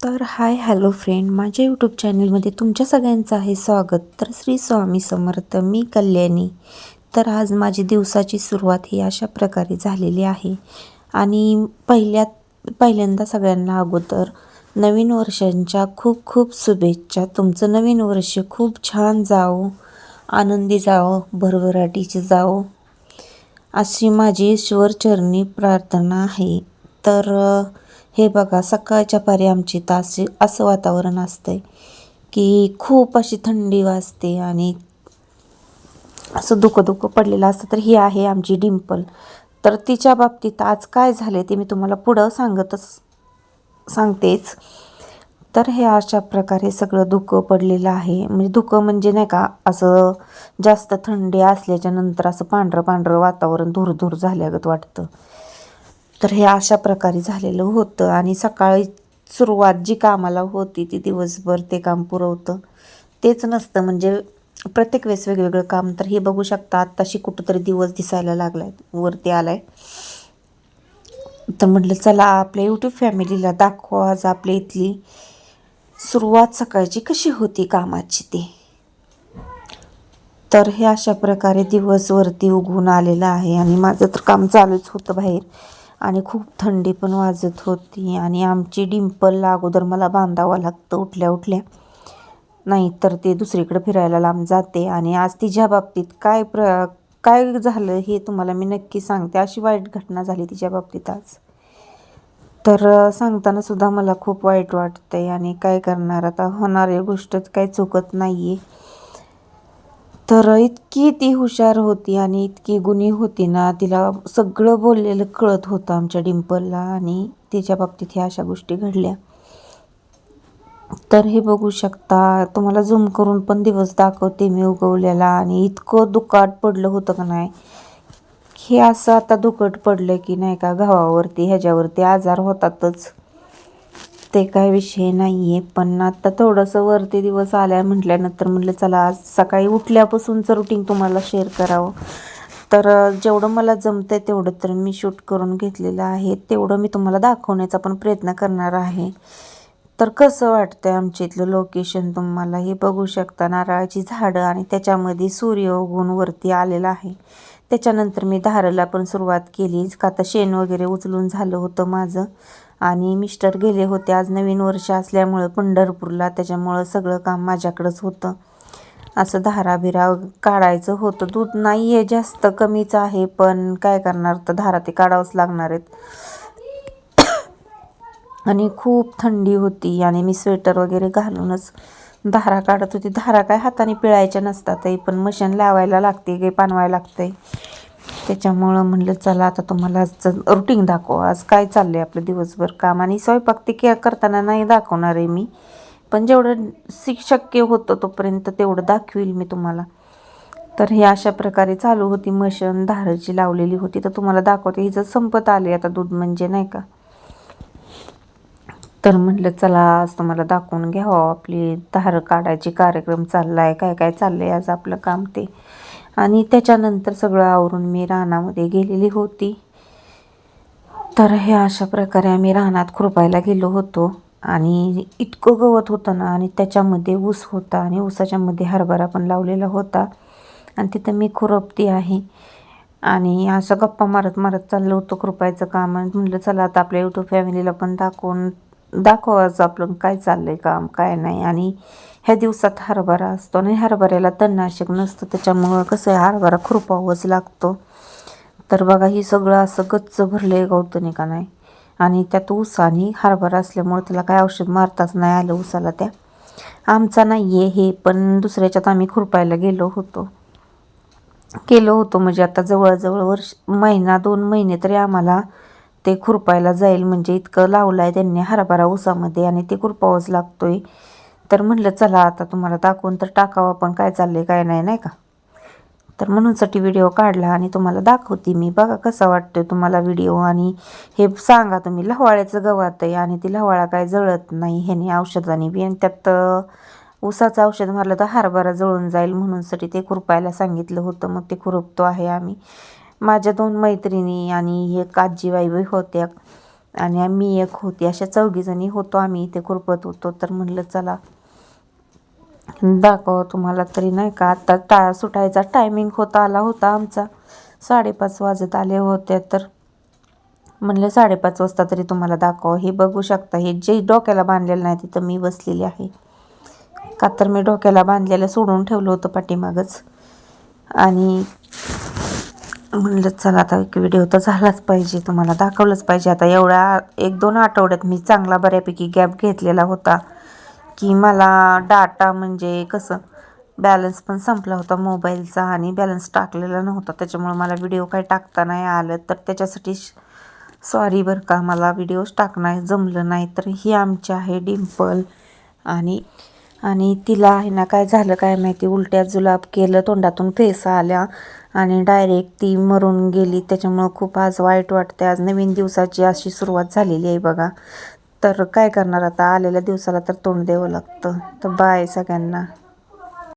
तर hi hello friend. माझ्या YouTube चॅनलमध्ये तुमच्या सगळ्यांचं आहे स्वागत. तर श्री स्वामी समर्थ मी कल्याणी. तर आज माझी दिवसाची सुरुवात ही अशा प्रकारे झालेली आहे. आणि पहिल्यात पहिल्यांदा सगळ्यांना अगोदर नवीन वर्षांच्या खूप खूप शुभेच्छा. तुमचं नवीन वर्ष खूप छान जावो आनंदी जावं भरभराटीचे जावो अशी माझी ईश्वरचरणी प्रार्थना आहे. तर हे बघा सकाळच्या पारी आमची ताशी असं वातावरण असतंय की खूप अशी थंडी वाजते आणि असं दुखं दुखं पडलेलं असतं. तर ही आहे आमची डिंपल. तर तिच्या बाबतीत आज काय झाले ते मी तुम्हाला पुढं सांगतच सांगतेच. तर हे अशा प्रकारे सगळं धुकं पडलेलं आहे. म्हणजे धुकं म्हणजे नाही का असं जास्त थंडी असल्याच्या नंतर असं पांढरं पांढरं वातावरण धूर धूर झाल्यागत वाटतं. तर हे अशा प्रकारे झालेलं होतं आणि सकाळी सुरुवात जी कामाला होती ती दिवसभर ते काम पुरवतं. तेच नसतं म्हणजे प्रत्येक वेळेस वेगवेगळं काम. तर हे बघू शकता आत्ताशी कुठंतरी दिवस दिसायला लागलाय वरती आलाय. तर म्हटलं चला आपल्या यूट्यूब फॅमिलीला दाखवा आज आपल्या इथली सुरुवात सकाळची कशी होती कामाची ती. तर हे अशा प्रकारे दिवस वरती उगवून आलेलं आहे आणि माझं तर काम चालूच होतं बाहेर. आणि खूप थंडी पण वाजत होती आणि आमची डिंपलला अगोदर मला बांधावं लागतं उठल्या उठल्या. नाही तर ते दुसरीकडे फिरायला लांब जाते आणि आज तिच्या बाबतीत काय प्र काय झालं हे तुम्हाला मी नक्की सांगते. अशी वाईट घटना झाली तिच्या बाबतीत आज. तर सांगताना सुद्धा मला खूप वाईट वाटतंय आणि काय करणार? आता होणारी गोष्टच काही चुकत नाही आहे तर इतकी ती हुशार होती आणि इतकी गुणी होती ना तिला सगळं बोललेलं कळत होतं आमच्या डिंपलला आणि तिच्या बाबतीत ह्या अशा गोष्टी घडल्या. तर हे बघू शकता तुम्हाला झूम करून पण दिवस दाखवते मी उगवलेला आणि इतकं दुकाट पडलं होतं का नाही. हे असं आता दुकट पडलं की नाही का गव्हावरती ह्याच्यावरती आजार होतातच. ते काय विषय नाही आहे पण आता थोडंसं वरती दिवस आल्या म्हटल्यानंतर म्हटलं चला आज सकाळी उठल्यापासूनचं रुटीन तुम्हाला शेअर करावं. तर जेवढं मला जमतं आहे तेवढं तर मी शूट करून घेतलेलं आहे. तेवढं मी तुम्हाला दाखवण्याचा पण प्रयत्न करणार आहे. तर कसं वाटतंय आमच्या इथलं लोकेशन तुम्हाला? हे बघू शकता नारळाची झाडं आणि त्याच्यामध्ये सूर्य उगवून वरती आलेला आहे. त्याच्यानंतर मी धाराला पण सुरुवात केली. का आता शेण वगैरे उचलून झालं होतं माझं. आणि मिस्टर गेले होते आज नवीन वर्ष असल्यामुळं पंढरपूरला. त्याच्यामुळं सगळं काम माझ्याकडंच होतं. असं धारा बिरा काढायचं होतं. दूध नाही आहे जास्त कमीच आहे पण काय करणार तर धारा ते काढावंच लागणार आहेत. आणि खूप थंडी होती आणि मी स्वेटर वगैरे घालूनच धारा काढत होती. धारा काय हाताने पिळायच्या नसतातही पण मशीन लावायला लागते काही पानवायला लागते त्याच्यामुळं म्हणलं चला आता तुम्हाला रुटीन दाखव. आज काय चाललं आहे आपलं दिवसभर काम? आणि स्वयंपाक ते के करताना नाही दाखवणार आहे मी. पण जेवढं शि शक्य होतं तोपर्यंत तेवढं दाखवील मी तुम्हाला. तर हे अशा प्रकारे चालू होती. मशीन धाराची लावलेली होती. तर तुम्हाला दाखवते. हिचं संपत आले आता दूध म्हणजे नाही का? तर म्हटलं चला आज तुम्हाला दाखवून घ्यावं. आपली धार काढायची कार्यक्रम चालला आहे काय काय चाललं आहे आज आपलं काम ते? आणि त्याच्यानंतर सगळं आवरून मी रानामध्ये गेलेली होती. तर हे अशा प्रकारे आम्ही रानात खुरपायला गेलो होतो. आणि इतकं गवत होतं ना आणि त्याच्यामध्ये ऊस होता आणि ऊसाच्यामध्ये हरभरा पण लावलेला होता. आणि तिथं मी खुरपती आहे. आणि असं गप्पा मारत मारत चाललं होतं कृपायचं काम. म्हणलं म्हटलं चला आता आपल्या यूट्यूब फॅमिलीला पण दाखवून दाखवायचं आपलं काय चाललंय काम काय नाही. आणि ह्या दिवसात हरभरा असतो आणि हरभऱ्याला तणनाशक नसतं त्याच्यामुळं कसं आहे हरभरा खुरपावंच लागतो. तर बघा ही सगळं असं गच्च आहे गवतणी का नाही. आणि त्यात ऊस आणि हरभरा असल्यामुळे त्याला काय औषध मारताच नाही आलं ऊसाला त्या. आमचा नाही आहे हे पण दुसऱ्याच्यात आम्ही खुरपायला गेलो होतो. केलं होतो म्हणजे आता जवळजवळ वर्ष महिना दोन महिने तरी आम्हाला ते खुरपायला जाईल म्हणजे इतकं लावलं आहे त्यांनी हरभरा ऊसामध्ये आणि ते खुरपावंच लागतोय. तर म्हटलं चला आता तुम्हाला दाखवून तर टाकावं पण काय चाललंय काय नाही नाही का? तर म्हणूनसाठी व्हिडिओ काढला आणि तुम्हाला दाखवते मी. बघा कसा वाटतोय तुम्हाला व्हिडिओ आणि हे सांगा तुम्ही लव्हाळ्याचं गवत आहे आणि ती लव्हाळा काय जळत नाही. ह्याने औषधाने बी आणि त्यात ऊसाचं औषध मारलं तर हरभरा जळून जाईल म्हणूनसाठी ते खुरपायला सांगितलं होतं. मग ते खुरपतो आहे आम्ही. माझ्या दोन मैत्रिणी आणि एक आजीबाई होत्या. आणि मी एक होती. अशा चौघीजणी होतो आम्ही इथे खुरपत होतो. तर म्हणलं चला दाखव तुम्हाला तरी नाही का? आत्ता टा सुटायचा टायमिंग होता आला होता आमचा. साडेपाच वाजत आले होते. तर म्हणलं साडेपाच वाजता तरी तुम्हाला दाखव. हे बघू शकता हे जे डोक्याला बांधलेलं नाही तिथं मी बसलेली आहे. का तर मी डोक्याला बांधलेलं सोडून ठेवलं होतं पाठीमागच. आणि म्हणलं चला आता एक व्हिडिओ तर झालाच पाहिजे तुम्हाला दाखवलंच पाहिजे. आता एवढ्या एक दोन आठवड्यात मी चांगला बऱ्यापैकी गॅप घेतलेला होता की मला डाटा म्हणजे कसं बॅलन्स पण संपला होता मोबाईलचा आणि बॅलन्स टाकलेला नव्हता. त्याच्यामुळे मला व्हिडिओ काही टाकता नाही आलं. तर त्याच्यासाठी सॉरी बरं का मला व्हिडिओज टाकणं जमलं नाही. तर ही आमची आहे डिम्पल आणि आणि तिला आहे ना काय झालं काय माहिती उलट्या जुलाब केलं तोंडातून फेसा आल्या. आणि डायरेक्ट ती मरून गेली. त्याच्यामुळं खूप आज वाईट वाटते आज नवीन दिवसाची अशी सुरुवात झालेली आहे बघा. तर काय करणार आता? आलेल्या दिवसाला तर तोंड द्यावं लागतं. तर बाय सगळ्यांना.